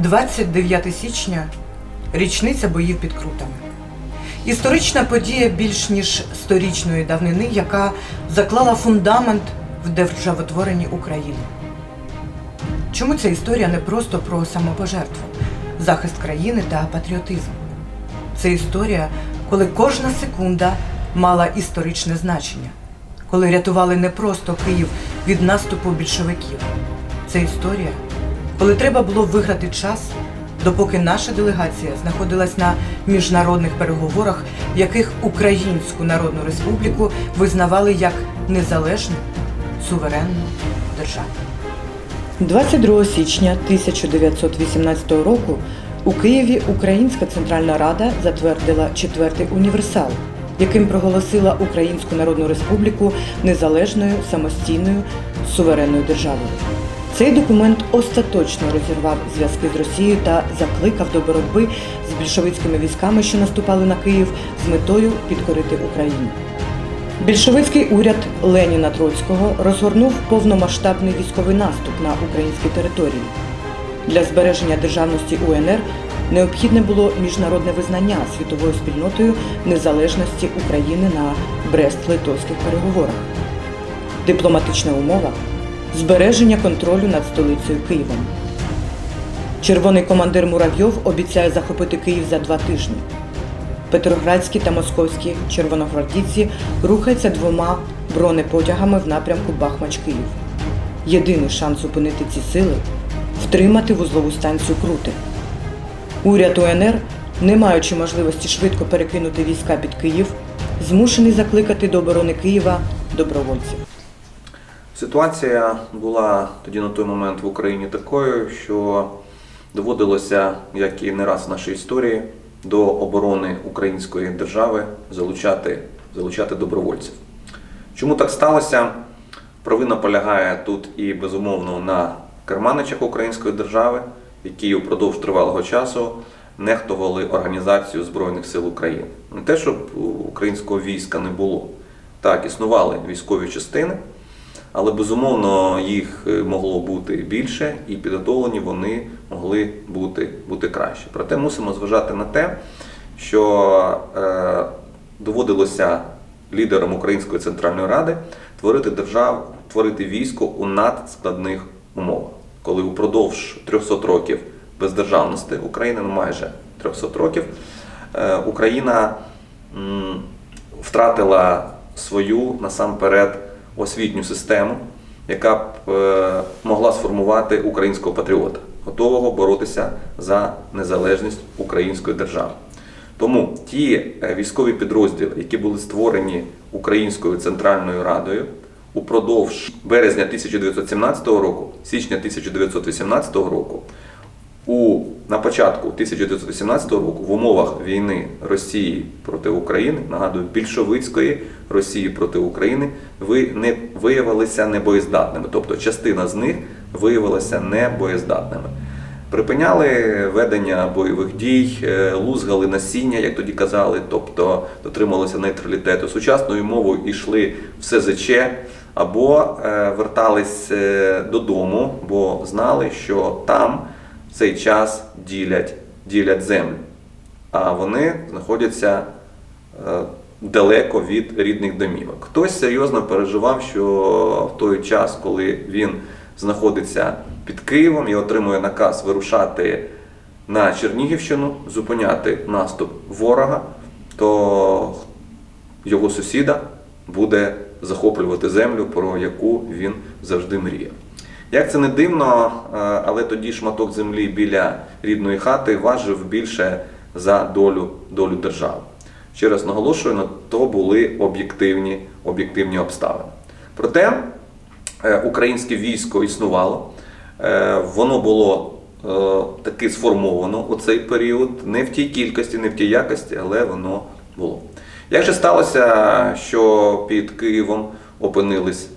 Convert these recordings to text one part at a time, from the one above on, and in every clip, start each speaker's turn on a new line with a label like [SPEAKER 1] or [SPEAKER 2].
[SPEAKER 1] 29 січня річниця боїв під Крутами. Історична подія більш ніж сторічної давнини, яка заклала фундамент в державотворенні України. Чому ця історія не просто про самопожертву, захист країни та патріотизм? Це історія, коли кожна секунда мала історичне значення, коли рятували не просто Київ від наступу більшовиків. Це історія, коли треба було виграти час, допоки наша делегація знаходилась на міжнародних переговорах, в яких Українську Народну Республіку визнавали як незалежну суверенну державу. 22 січня 1918 року у Києві Українська Центральна Рада затвердила четвертий універсал, яким проголосила Українську Народну Республіку незалежною самостійною суверенною державою. Цей документ остаточно розірвав зв'язки з Росією та закликав до боротьби з більшовицькими військами, що наступали на Київ з метою підкорити Україну. Більшовицький уряд Леніна Троцького розгорнув повномасштабний військовий наступ на українські території. Для збереження державності УНР необхідне було міжнародне визнання світовою спільнотою незалежності України на Брест-Литовських переговорах. Дипломатична умова збереження контролю над столицею Києвом. Червоний командир Муравйов обіцяє захопити Київ за два тижні. Петроградські та московські червоногвардійці рухаються двома бронепотягами в напрямку Бахмач-Київ. Єдиний шанс зупинити ці сили втримати вузлову станцію Крути. Уряд УНР, не маючи можливості швидко перекинути війська під Київ, змушений закликати до оборони Києва добровольців.
[SPEAKER 2] Ситуація була тоді на той момент в Україні такою, що доводилося, як і не раз в нашій історії, до оборони української держави залучати, залучати добровольців. Чому так сталося? Провина полягає тут і безумовно на керманичах української держави, які упродовж тривалого часу нехтували організацію Збройних сил України. Не те, щоб українського війська не було. Так, існували військові частини, але безумовно їх е, могло бути більше, і підготовлені вони могли бути, бути краще. Проте мусимо зважати на те, що е, доводилося лідерам Української центральної ради творити державу, творити військо у надскладних умовах, коли упродовж 300 років бездержавності України, ну майже 300 років, е, Україна м, втратила свою насамперед освітню систему, яка б е, могла сформувати українського патріота, готового боротися за незалежність української держави. Тому ті е, військові підрозділи, які були створені Українською центральною радою упродовж березня 1917 року, січня 1918 року, у, на початку 1918 року в умовах війни Росії проти України, нагадую, більшовицької Росії проти України, ви не виявилися небоєздатними. Тобто частина з них виявилася небоєздатними. Припиняли ведення бойових дій, е, лузгали насіння, як тоді казали, тобто дотрималися нейтралітету. Сучасною мовою йшли в СЗЧ або е, вертались е, додому, бо знали, що там цей час ділять, ділять землю, а вони знаходяться е, далеко від рідних домівок. Хтось серйозно переживав, що в той час, коли він знаходиться під Києвом і отримує наказ вирушати на Чернігівщину, зупиняти наступ ворога, то його сусіда буде захоплювати землю, про яку він завжди мріяв. Як це не дивно, е, але тоді шматок землі біля рідної хати важив більше за долю, долю держави. Ще раз наголошую, на то були об'єктивні, об'єктивні обставини. Проте е, українське військо існувало, е, воно було таки сформовано у цей період, не в тій кількості, не в тій якості, але воно було. Як же сталося, що під Києвом опинились,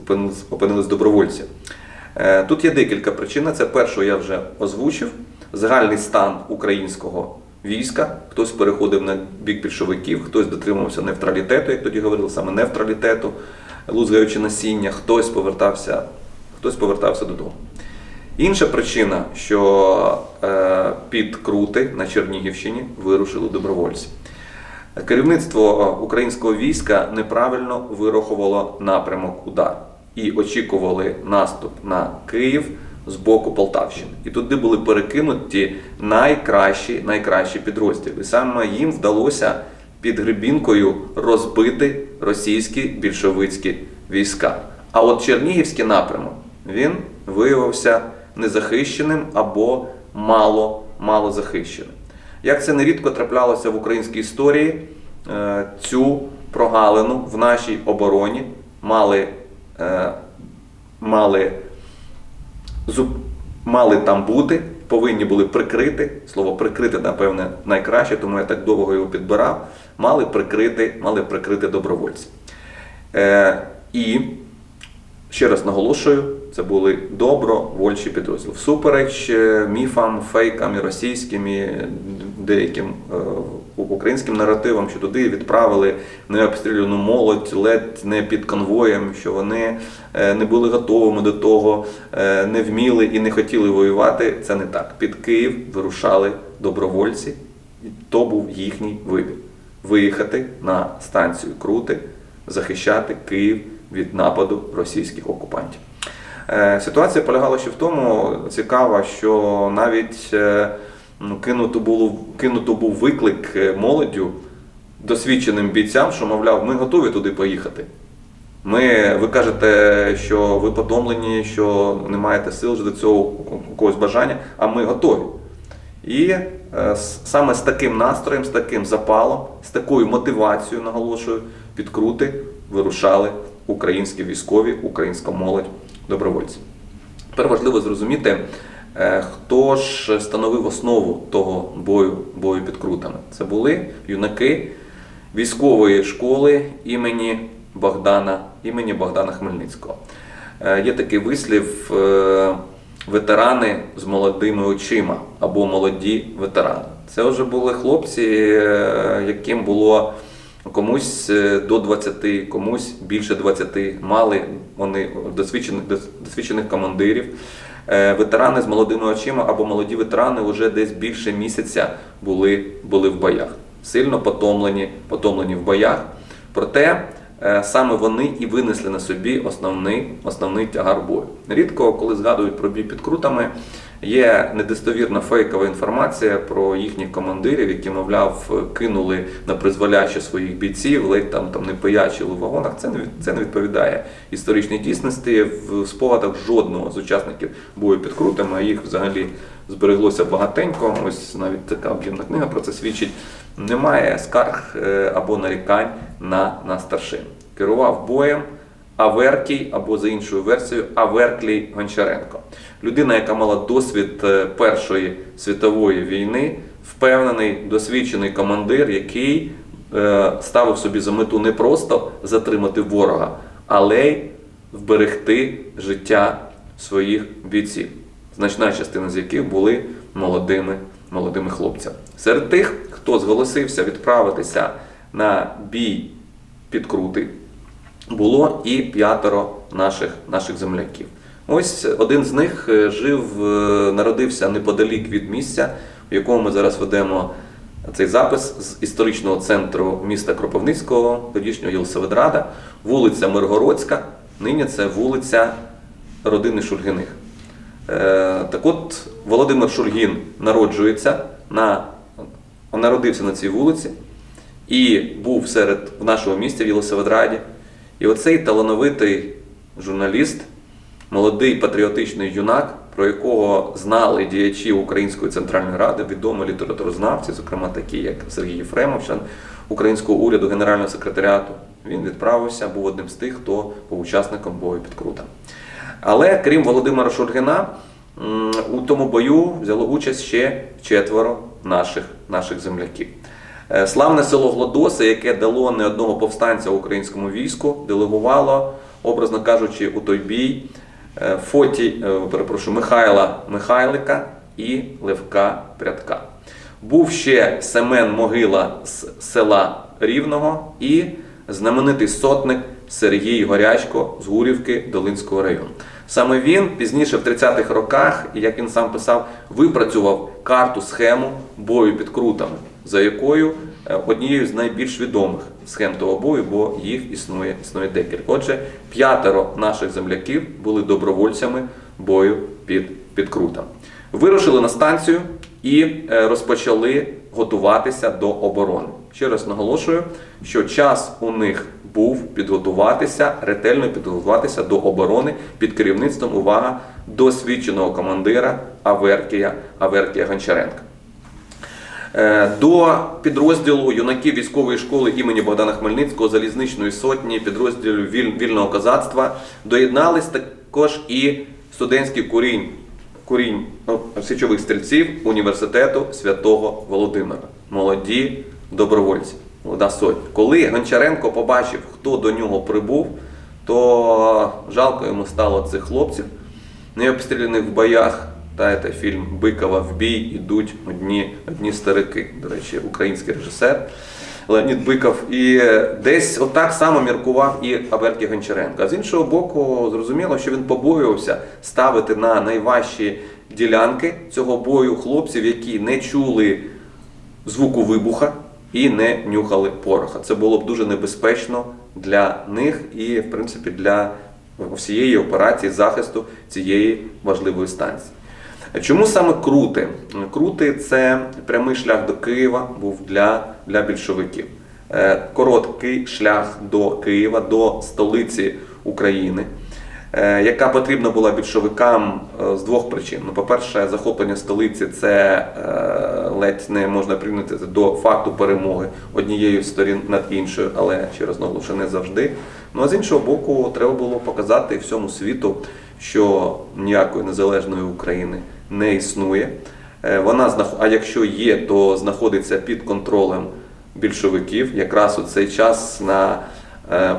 [SPEAKER 2] опинились добровольці? Е, Тут є декілька причин. Це перше, я вже озвучив, загальний стан українського війська. Хтось переходив на бік більшовиків, хтось дотримувався нейтралітету, як тоді говорили, саме нейтралітету, лузгаючи насіння, хтось повертався, хтось повертався додому. Інша причина, що е, під Крути на Чернігівщині вирушили добровольці. Керівництво українського війська неправильно вирахувало напрямок удару і очікували наступ на Київ з боку Полтавщини. І туди були перекинуті найкращі, найкращі підрозділи. Саме їм вдалося під Гребінкою розбити російські більшовицькі війська. А от Чернігівський напрямок він виявився незахищеним або мало, мало захищеним. Як це нерідко траплялося в українській історії, е, цю прогалину в нашій обороні мали, мали, зуб, мали там бути, повинні були прикрити. Слово прикрити, напевне, найкраще, тому я так довго його підбирав. Мали прикрити, мали прикрити добровольці. Е, і ще раз наголошую, це були добровольчі підрозділи. Всупереч е, міфам, фейкам і російським, і деяким е, українським наративам, що туди відправили необстріляну молодь, ледь не під конвоєм, що вони е, не були готовими до того, не вміли і не хотіли воювати. Це не так. Під Київ вирушали добровольці, і то був їхній вибір виїхати на станцію Крути, захищати Київ від нападу російських окупантів. Е, Ситуація полягала ще в тому, цікаво, що навіть е, ну, кинуто, було, кинуто був виклик е, молоддю досвідченим бійцям, що, мовляв, ми готові туди поїхати. Ми, ви кажете, що ви потомлені, що не маєте сил до цього когось бажання, а ми готові. І саме з таким настроєм, з таким запалом, з такою мотивацією, наголошую, підкрути вирушали українські військові, українська молодь, добровольці. Тепер важливо зрозуміти, е, хто ж становив основу того бою, бою під крутами. Це були юнаки військової школи імені Богдана, імені Богдана Хмельницького. Е, Є такий вислів е, ветерани з молодими очима або молоді ветерани. Це вже були хлопці, яким було комусь е, до 20, комусь більше 20. Мали вони досвідчених, досвідчених командирів. Е, Ветерани з молодими очима або молоді ветерани вже десь більше місяця були, були в боях. Сильно потомлені, потомлені в боях. Проте е, саме вони і винесли на собі основний, основний тягар бою. Рідко, коли згадують про бій під крутами, є недостовірна фейкова інформація про їхніх командирів, які, мовляв, кинули на призволяще своїх бійців, ледь там, там не пиячили в вагонах. Це не, це не відповідає історичній дійсності. В спогадах жодного з учасників бою під крутами, а їх взагалі збереглося багатенько. Ось навіть така об'ємна книга про це свідчить. Немає скарг е, або нарікань на, на старшин. Керував боєм Аверкій, або за іншою версією, Аверклій Гончаренко. Людина, яка мала досвід е, Першої світової війни, впевнений, досвідчений командир, який е, ставив собі за мету не просто затримати ворога, але й вберегти життя своїх бійців, значна частина з яких були молодими, молодими хлопцями. Серед тих, хто зголосився відправитися на бій під Крути, було і п'ятеро наших, наших земляків. Ось один з них е, жив, е, народився неподалік від місця, в якому ми зараз ведемо цей запис з історичного центру міста Кропивницького, тодішнього Єлисаветграда, вулиця Миргородська. Нині це вулиця родини Шульгиних. Е, так от Володимир Шульгін народжується на народився на цій вулиці і був серед в нашому місті в Єлисаветграді. І оцей талановитий журналіст, молодий патріотичний юнак, про якого знали діячі Української центральної ради, відомі літературознавці, зокрема такі, як Сергій Єфремов, українського уряду, генерального секретаріату, він відправився, був одним з тих, хто був учасником бою під Крутом. Але крім Володимира Шульгина, м, у тому бою взяло участь ще четверо наших, наших земляків. Е, Славне село Глодоси, яке дало не одного повстанця українському війську, делегувало, образно кажучи, у той бій е, Фоті, е, перепрошую, Михайла Михайлика і Левка Прядка. Був ще Семен Могила з села Рівного і знаменитий сотник Сергій Горячко з Гурівки Долинського району. Саме він пізніше в 30-х роках, як він сам писав, випрацював карту схему бою під крутами, за якою е, однією з найбільш відомих схем того бою, бо їх існує, існує декілька. Отже, п'ятеро наших земляків були добровольцями бою під, під крутами. Вирушили на станцію і е, розпочали готуватися до оборони. Ще раз наголошую, що час у них був підготуватися, ретельно підготуватися до оборони під керівництвом увага досвідченого командира Аверкія Аверкія Гончаренка. Е, До підрозділу юнаків військової школи імені Богдана Хмельницького залізничної сотні, підрозділу вільного козацтва доєднались також і студентський курінь, курінь ну, січових стрільців університету святого Володимира. Молоді добровольці, молода сотня. Коли Гончаренко побачив, хто до нього прибув, то жалко йому стало цих хлопців, не обстріляних в боях. Знаєте, фільм Бикова в бій ідуть одні, одні старики. До речі, український режисер Леонід Биков. І десь отак само міркував і Аверкій Гончаренко. А з іншого боку, зрозуміло, що він побоювався ставити на найважчі ділянки цього бою хлопців, які не чули звуку вибуха і не нюхали пороха. Це було б дуже небезпечно для них і, в принципі, для всієї операції захисту цієї важливої станції. Чому саме крути? Крути це прямий шлях до Києва був для, для більшовиків. Е, Короткий шлях до Києва, до столиці України, яка потрібна була більшовикам е, з двох причин. Ну, по-перше, захоплення столиці це е, ледь не можна прийняти до факту перемоги однією з сторін над іншою, але ще раз наголошую, не завжди. Ну а з іншого боку, треба було показати всьому світу, що ніякої незалежної України не існує. Е, Вона а якщо є, то знаходиться під контролем більшовиків. Якраз у цей час на е,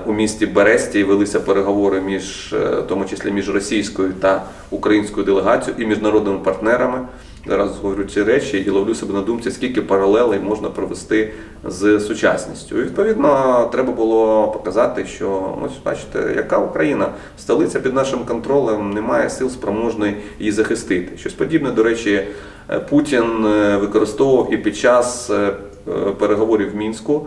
[SPEAKER 2] у місті Бересті велися переговори між, е, в тому числі між російською та українською делегацією і міжнародними партнерами. Зараз говорю ці речі і ловлю себе на думці, скільки паралелей можна провести з сучасністю. І відповідно треба було показати, що ось бачите, яка Україна, столиця під нашим контролем, немає сил спроможної її захистити. Щось подібне, до речі, е, Путін е, використовував і під час е, е, переговорів в Мінську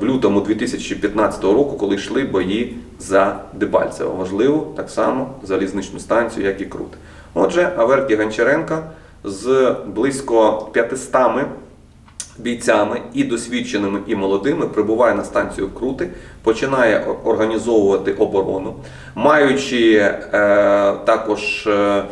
[SPEAKER 2] в лютому 2015 року, коли йшли бої за Дебальцево. Важливо так само залізничну станцію, як і Крут. Отже, Аверкій Гончаренка з близько 500 бійцями і досвідченими, і молодими прибуває на станцію Крути, починає організовувати оборону, маючи е, також е,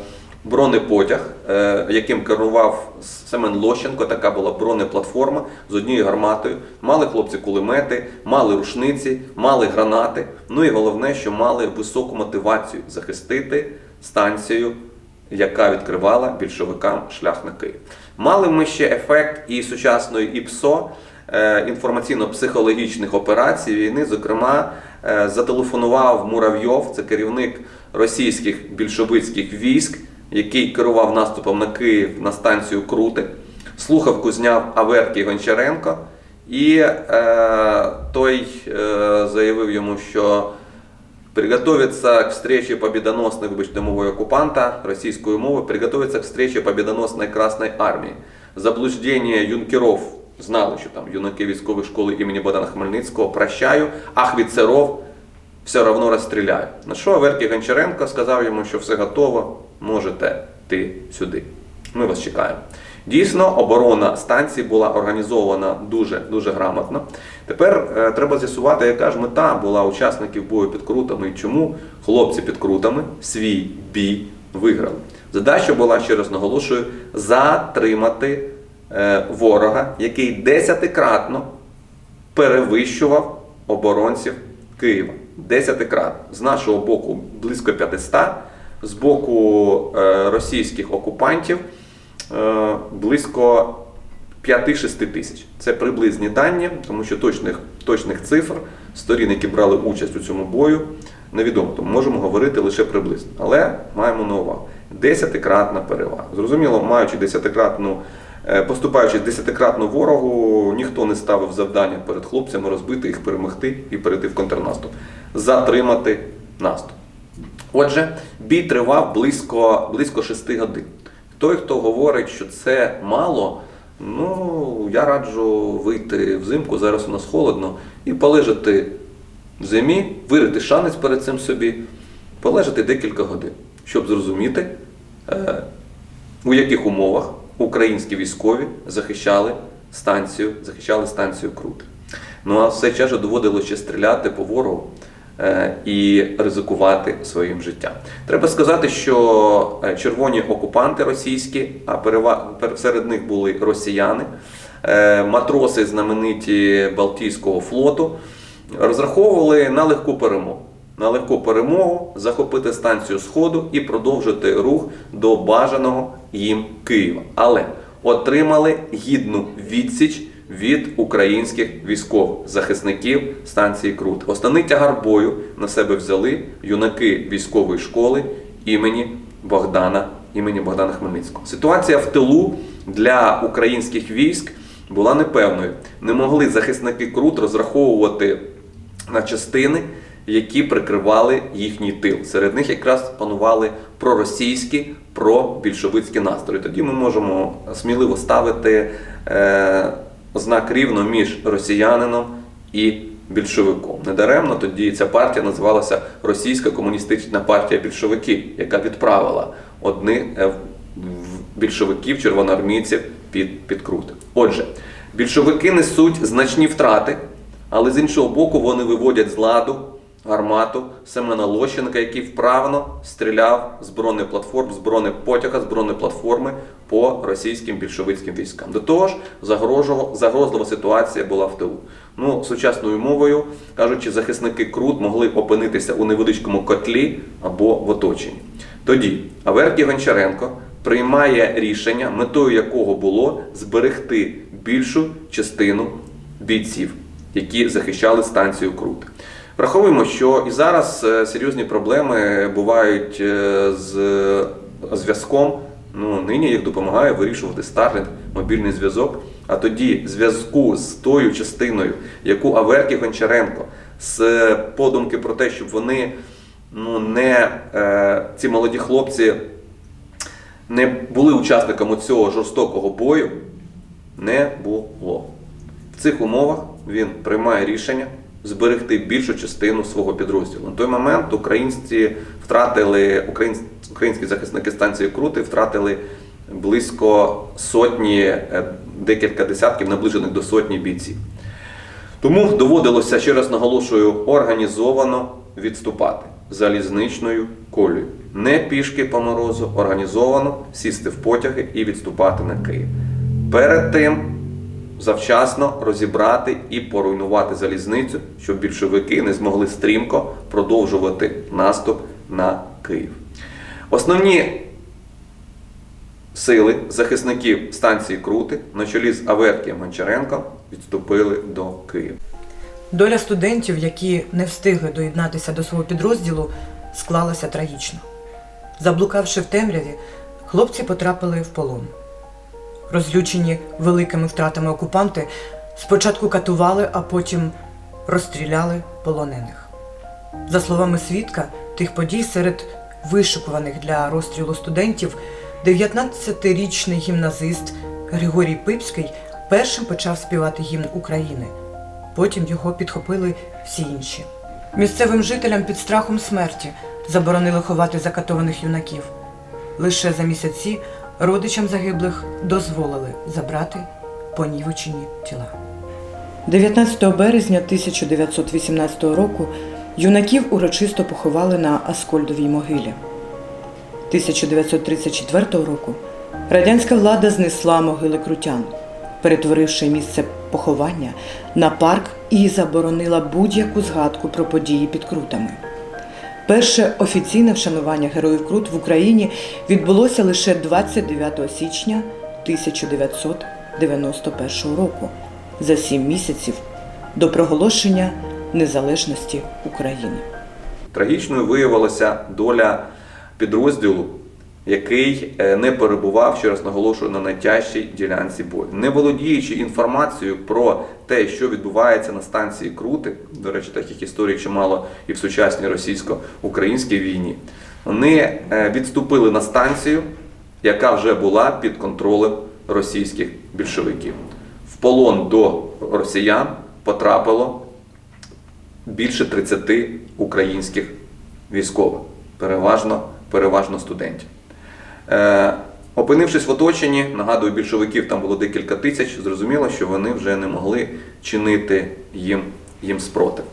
[SPEAKER 2] бронепотяг, е, яким керував Семен Лощенко, така була бронеплатформа з однією гарматою. Мали хлопці кулемети, мали рушниці, мали гранати. Ну і головне, що мали високу мотивацію захистити станцію яка відкривала більшовикам шлях на Київ. Мали ми ще ефект і сучасної ІПСО, е, інформаційно-психологічних операцій війни. Зокрема, е, зателефонував Муравйов, це керівник російських більшовицьких військ, який керував наступом на Київ на станцію Крути. Слухавку зняв Аверкій Гончаренко, і е, той е, заявив йому, що Приготовиться к встрече победоносных, вибачте, мовою оккупанта российскую мову, приготовиться к встрече победоносной Красной Армии. Заблуждение юнкеров, знали, що там юнаки військової школи імені Богдана Хмельницького, прощаю, а хвіцеров все равно розстріляю. На що Аверкій Гончаренко сказав йому, що все готово, можете йти сюди. Ми вас чекаємо. Дійсно, оборона станції була організована дуже дуже грамотно. Тепер е, треба з'ясувати, яка ж мета була учасників бою під крутами і чому хлопці під крутами свій бій виграли. Задача була, ще раз наголошую, затримати е, ворога, який десятикратно перевищував оборонців Києва. Десятикратно. З нашого боку близько 500, з боку е, російських окупантів е, близько 5-6 тисяч. Це приблизні дані, тому що точних, точних цифр сторін, які брали участь у цьому бою, невідомо. Тому можемо говорити лише приблизно. Але маємо на увагу. Десятикратна перевага. Зрозуміло, маючи десятикратну, е, поступаючи десятикратно ворогу, ніхто не ставив завдання перед хлопцями розбити їх, перемогти і перейти в контрнаступ. Затримати наступ. Отже, бій тривав близько, близько 6 годин. Той, хто говорить, що це мало, ну я раджу вийти взимку, зараз у нас холодно, і полежати в зимі, вирити шанець перед цим собі, полежати декілька годин, щоб зрозуміти, е, у яких умовах українські військові захищали станцію, захищали станцію Крут. Ну а все час же доводилося ще стріляти по ворогу і ризикувати своїм життям. Треба сказати, що е, червоні окупанти російські, а серед них були росіяни, е, матроси знамениті Балтійського флоту, розраховували на легку перемогу. На легку перемогу захопити станцію Сходу і продовжити рух до бажаного їм Києва. Але отримали гідну відсіч від українських військових захисників станції Крут. Основний тягар бою на себе взяли юнаки військової школи імені Богдана імені Богдана Хмельницького. Ситуація в тилу для українських військ була непевною. Не могли захисники Крут розраховувати на частини, які прикривали їхній тил. Серед них якраз панували проросійські, пробільшовицькі настрої. Тоді ми можемо сміливо ставити е, знак рівно між росіянином і більшовиком. Недаремно тоді ця партія називалася Російська комуністична партія більшовиків, яка відправила одних е, більшовиків, червоноармійців під, під Крут. Отже, більшовики несуть значні втрати, але з іншого боку вони виводять з ладу гармату Семена Лощенка, який вправно стріляв з бронеплатформ, з бронепотяга, з бронеплатформи по російським більшовицьким військам. До того ж, загрозлива ситуація була в тилу. Ну, сучасною мовою кажучи, захисники Крут могли опинитися у невеличкому котлі або в оточенні. Тоді Аверкій Гончаренко приймає рішення, метою якого було зберегти більшу частину бійців, які захищали станцію Крут. Враховуємо, що і зараз е, серйозні проблеми бувають е, з зв'язком. Ну, нині їх допомагає вирішувати Starlink, мобільний зв'язок. А тоді зв'язку з тою частиною, яку Аверкі Гончаренко з е, подумки про те, щоб вони ну, не ці молоді хлопці не були учасниками цього жорстокого бою, не було. В цих умовах він приймає рішення зберегти більшу частину свого підрозділу. На той момент українці втратили українські захисники станції Крути втратили близько сотні, е, декілька десятків, наближених до сотні бійців. Тому доводилося, ще раз наголошую, організовано відступати залізничною колею. Не пішки по морозу, організовано сісти в потяги і відступати на Київ. Перед тим завчасно розібрати і поруйнувати залізницю, щоб більшовики не змогли стрімко продовжувати наступ на Київ. Основні сили захисників станції Крути на чолі з Аверкієм Гончаренко відступили до Києва.
[SPEAKER 1] Доля студентів, які не встигли доєднатися до свого підрозділу, склалася трагічно. Заблукавши в темряві, хлопці потрапили в полон. Розлючені великими втратами окупанти спочатку катували, а потім розстріляли полонених. За словами свідка тих подій, серед вишикуваних для розстрілу студентів 19-річний гімназист Григорій Пипський першим почав співати гімн України. Потім його підхопили всі інші. Місцевим жителям під страхом смерті заборонили ховати закатованих юнаків. Лише за місяці родичам загиблих дозволили забрати понівечені тіла. 19 березня 1918 року юнаків урочисто поховали на Аскольдовій могилі. 1934 року радянська влада знесла могили крутян, перетворивши місце поховання на парк і заборонила будь-яку згадку про події під крутами. Перше офіційне вшанування героїв Крут в Україні відбулося лише 29 січня 1991 року, за сім місяців до проголошення незалежності України.
[SPEAKER 2] Трагічною виявилася доля підрозділу, який е, не перебував, ще раз наголошую, на найтяжчій ділянці бою. Не володіючи інформацією про те, що відбувається на станції Крути, до речі, таких історій чимало і в сучасній російсько-українській війні, вони е, відступили на станцію, яка вже була під контролем російських більшовиків. В полон до росіян потрапило більше 30 українських військових, переважно, переважно студентів. Е, опинившись в оточенні, нагадую, більшовиків там було декілька тисяч, зрозуміло, що вони вже не могли чинити їм, їм спротив.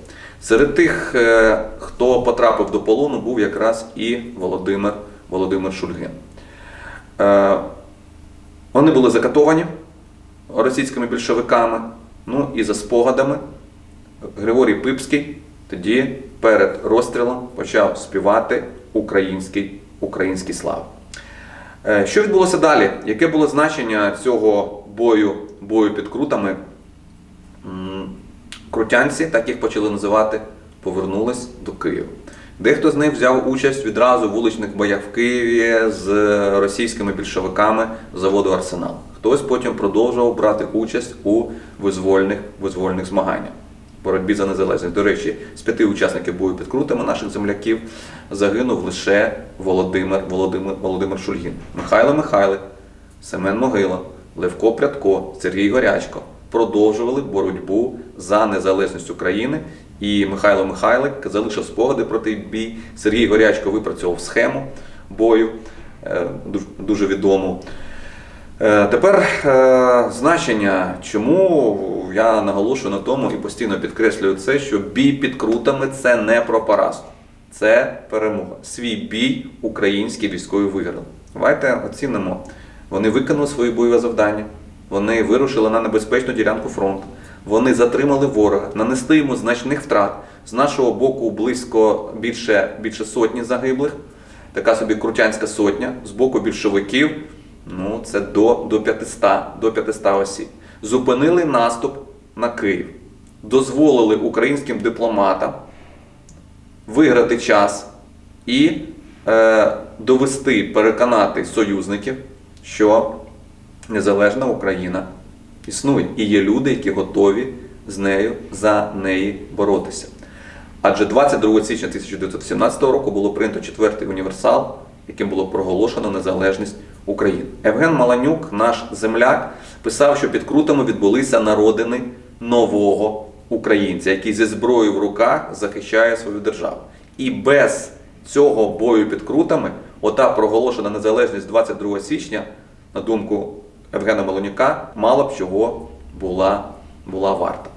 [SPEAKER 2] Серед тих, е, хто потрапив до полону, був якраз і Володимир, Володимир Шульгин. Е, вони були закатовані російськими більшовиками, ну і за спогадами Григорій Пипський тоді перед розстрілом почав співати український, український слав. Е, Що відбулося далі? Яке було значення цього бою, бою під крутами? Крутянці, так їх почали називати, повернулись до Києва. Дехто з них взяв участь відразу в вуличних боях в Києві з російськими більшовиками заводу Арсенал. Хтось потім продовжував брати участь у визвольних, визвольних змаганнях. Боротьбі за незалежність. До речі, з п'яти учасників бою під крутами наших земляків загинув лише Володимир, Володимир, Володимир Шульгін, Михайло Михайлик, Семен Могила, Левко Прядко, Сергій Горячко продовжували боротьбу за незалежність України. І Михайло Михайлик залишив спогади про той бій. Сергій Горячко випрацьовував схему бою, е, дуже відому. Е, Тепер е, значення, чому я наголошую на тому і постійно підкреслюю це, що бій під крутами це не про поразку, це перемога. Свій бій українські військові виграли. Давайте оцінимо. Вони виконали свої бойове завдання, вони вирушили на небезпечну ділянку фронту, вони затримали ворога, нанесли йому значних втрат. З нашого боку близько більше, більше сотні загиблих така собі крутянська сотня, з боку більшовиків, ну це до, до 500, до 500 осіб. Зупинили наступ на Київ, дозволили українським дипломатам виграти час і е, довести, переконати союзників, що незалежна Україна існує. І є люди, які готові з нею за неї боротися. Адже 22 січня 1917 року було прийнято четвертий універсал, яким було проголошено незалежність України. Евген Маланюк, наш земляк, писав, що під крутами відбулися народини нового українця, який зі зброєю в руках захищає свою державу. І без цього бою під крутами, ота проголошена незалежність 22 січня, на думку Евгена Маланюка, мало б чого була, була варта.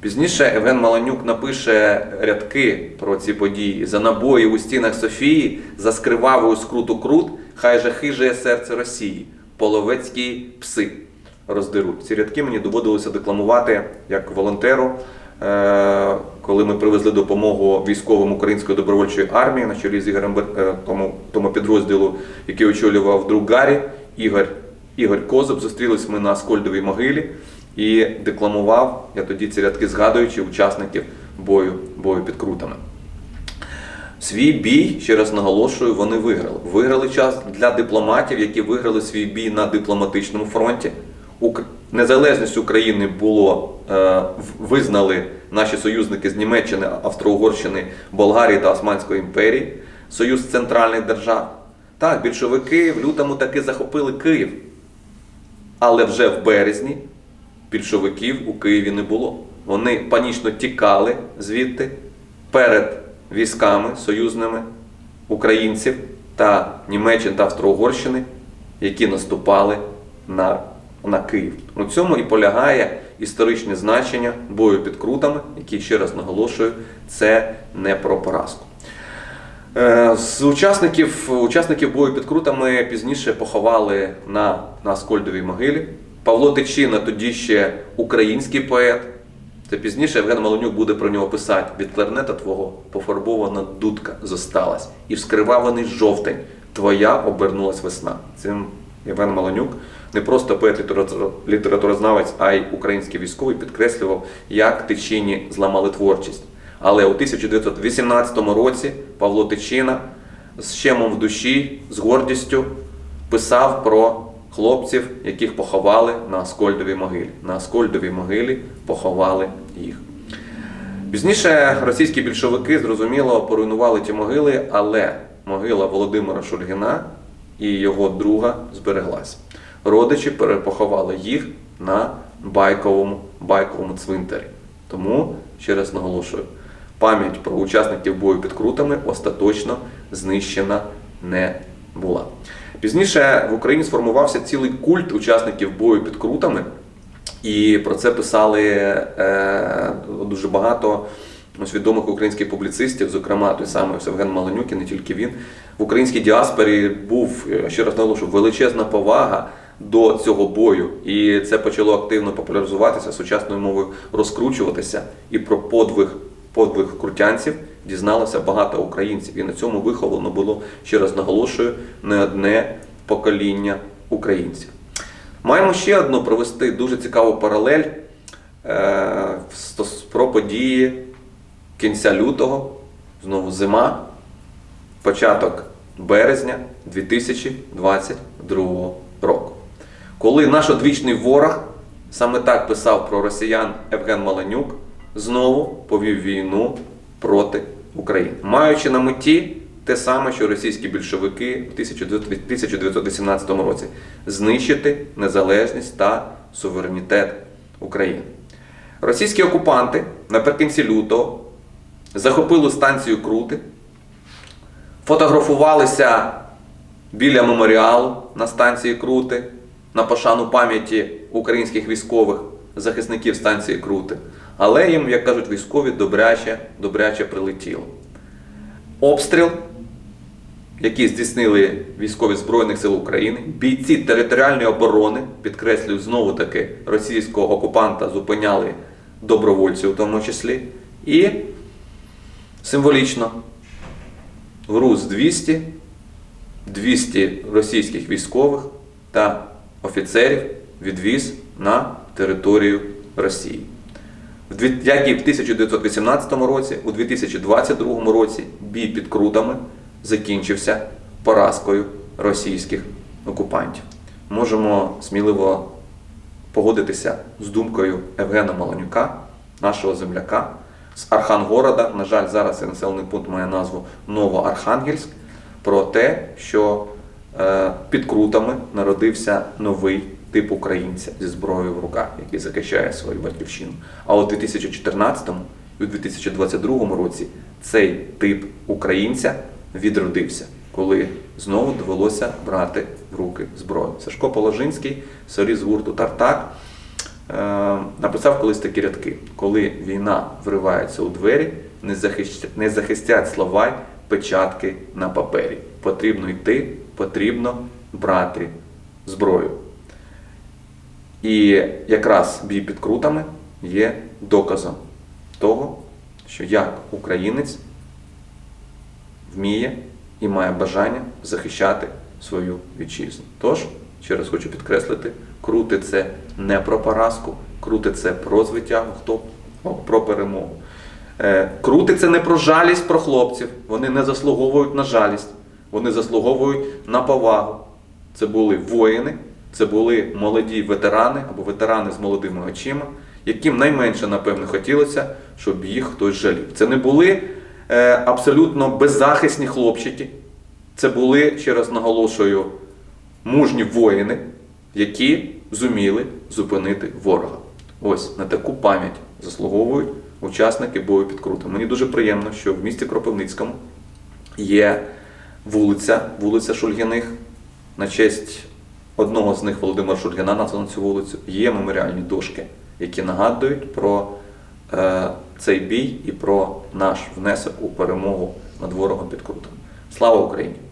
[SPEAKER 2] Пізніше Евген Маланюк напише рядки про ці події за набої у стінах Софії, за скривавою скруту крут, хай же хижає серце Росії, половецькі пси роздеруть. Ці рядки мені доводилося декламувати як волонтеру, е, коли ми привезли допомогу військовим української добровольчої армії на чолі з Ігорем е, тому, тому підрозділу, який очолював друг Гарі, Ігор, Ігор Козуб. Зустрілись ми на Аскольдовій могилі і декламував, я тоді ці рядки згадуючи, учасників бою, бою під крутами. Свій бій, ще раз наголошую, вони виграли. Виграли час для дипломатів, які виграли свій бій на дипломатичному фронті. Незалежність України було е, визнали наші союзники з Німеччини, Австро-Угорщини, Болгарії та Османської імперії, Союз центральних держав. Так, більшовики в лютому таки захопили Київ. Але вже в березні більшовиків у Києві не було. Вони панічно тікали звідти перед військами союзними українців та Німеччини та Австро-Угорщини, які наступали на, на Київ. У цьому і полягає історичне значення бою під крутами, який, ще раз наголошую, це не про поразку. Е, З учасників, учасників бою під крутами пізніше поховали на, на Аскольдовій могилі. Павло Тичина, тоді ще український поет. Це пізніше Євген Малонюк буде про нього писати. Від кларнета твого пофарбована дудка зосталась, і вскриваваний жовтень твоя обернулась весна. Цим Євген Малонюк не просто поет літературознавець, а й український військовий підкреслював, як Тичині зламали творчість. Але у 1918 році Павло Тичина з щемом в душі, з гордістю писав про хлопців, яких поховали на Аскольдовій могилі. На Аскольдовій могилі поховали їх. Пізніше російські більшовики зрозуміло поруйнували ті могили, але могила Володимира Шульгіна і його друга збереглась. Родичі перепоховали їх на байковому, байковому цвинтарі. Тому, ще раз наголошую, пам'ять про учасників бою під крутами остаточно знищена не була. Пізніше в Україні сформувався цілий культ учасників бою під крутами, і про це писали е, дуже багато відомих українських публіцистів, зокрема той самий ось Євген Маланюк, і не тільки він. В українській діаспорі був, е, ще раз наголошую, величезна повага до цього бою. І це почало активно популяризуватися, сучасною мовою розкручуватися. І про подвиг, подвиг крутянців дізналося багато українців. І на цьому виховано було, ще раз наголошую, не одне покоління українців. Маємо ще одну провести дуже цікаву паралель е, про події кінця лютого, знову зима, початок березня 2022 року. Коли наш одвічний ворог, саме так писав про росіян Евген Маленюк, знову повів війну проти України, маючи на меті те саме, що російські більшовики в 1918 році знищити незалежність та суверенітет України. Російські окупанти наприкінці лютого захопили станцію Крути, фотографувалися біля меморіалу на станції Крути на пошану пам'яті українських військових захисників станції Крути. Але їм, як кажуть військові, добряче, добряче прилетіло. Обстріл, який здійснили військові Збройних сил України, бійці територіальної оборони, підкреслюю знову таки, російського окупанта зупиняли добровольці, в тому числі, і символічно груз 200, 200 російських військових та офіцерів відвіз на територію Росії. Як і в 1918 році, у 2022 році бій під крутами закінчився поразкою російських окупантів. Можемо сміливо погодитися з думкою Евгена Маланюка, нашого земляка, з Архангорода. На жаль, зараз цей населений пункт має назву Новоархангельськ, про те, що е, під крутами народився новий тип українця зі зброєю в руках, який захищає свою батьківщину. А у 2014 і у 2022 році цей тип українця відродився, коли знову довелося брати в руки зброю. Сашко Положинський, соліст гурту Тартак, е, написав колись такі рядки: коли війна вривається у двері, не захищ- не захистять слова печатки на папері. Потрібно йти, потрібно брати зброю. І якраз бій під крутами є доказом того, що як українець вміє і має бажання захищати свою вітчизну. Тож, ще раз хочу підкреслити, крути це не про поразку, крути це про звитягу, хто про перемогу. Е, Крути це не про жалість про хлопців. Вони не заслуговують на жалість, вони заслуговують на повагу. Це були воїни, це були молоді ветерани або ветерани з молодими очима, яким найменше, напевно, хотілося, щоб їх хтось жалів. Це не були е, абсолютно беззахисні хлопчики. Це були, ще раз наголошую, мужні воїни, які зуміли зупинити ворога. Ось на таку пам'ять заслуговують учасники бою під крутом. Мені дуже приємно, що в місті Кропивницькому є вулиця, вулиця Шульгіних. На честь одного з них Володимира названо на цю вулицю. Є меморіальні дошки, які нагадують про е, цей бій і про наш внесок у перемогу над ворогом під крутом. Слава Україні!